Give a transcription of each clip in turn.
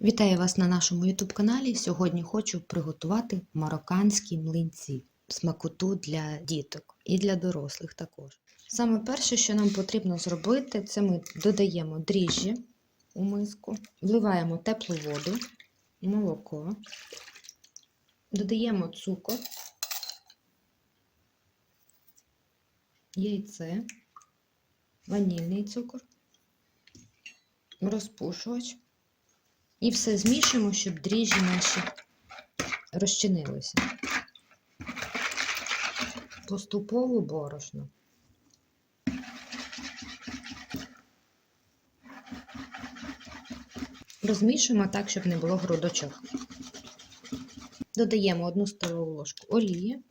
Вітаю вас на нашому YouTube каналі. Сьогодні хочу приготувати марокканські млинці, смакоту для діток і для дорослих також. Саме перше, що нам потрібно зробити, це ми додаємо дріжджі у миску, вливаємо теплу воду, молоко, додаємо цукор, яйце, ванільний цукор, розпушувач. І все змішуємо, щоб дріжджі наші розчинилися. Поступово борошно. Розмішуємо так, щоб не було грудочок. Додаємо одну столову ложку олії.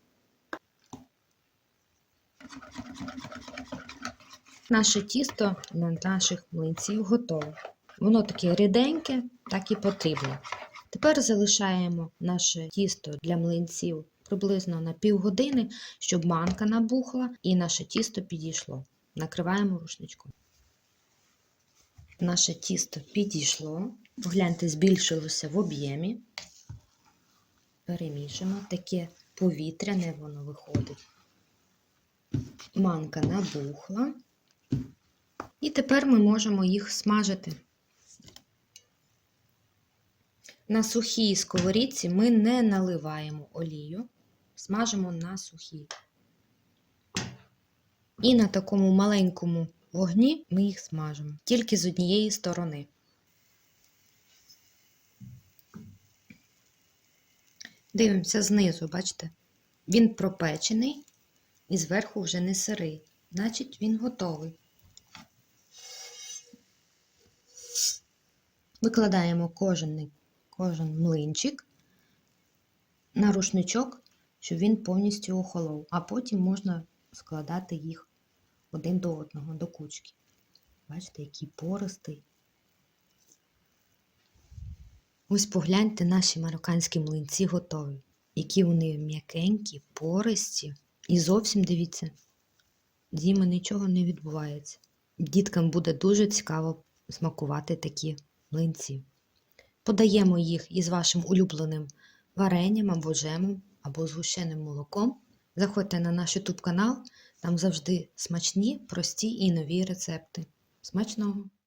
Наше тісто для наших млинців готове. Воно таке ріденьке, так і потрібно. Тепер залишаємо наше тісто для млинців приблизно на півгодини, щоб манка набухла і наше тісто підійшло. Накриваємо рушничком. Наше тісто підійшло. Погляньте, збільшилося в об'ємі. Перемішуємо таке повітряне воно виходить. Манка набухла. І тепер ми можемо їх смажити. На сухій сковорідці ми не наливаємо олію, смажимо на сухій. І на такому маленькому вогні ми їх смажимо тільки з однієї сторони. Дивимося знизу, бачите? Він пропечений і зверху вже не сирий, значить він готовий. Викладаємо кожен кожен млинчик на рушничок, щоб він повністю охолов, а потім можна складати їх один до одного, до кучки. Бачите, який пористий. Ось погляньте, наші марокканські млинці готові. Які вони м'якенькі, пористі. І зовсім дивіться, зіми нічого не відбувається. Діткам буде дуже цікаво смакувати такі млинці. Подаємо їх із вашим улюбленим варенням або джемом, або згущеним молоком. Заходьте на наш YouTube канал, там завжди смачні, прості і нові рецепти. Смачного!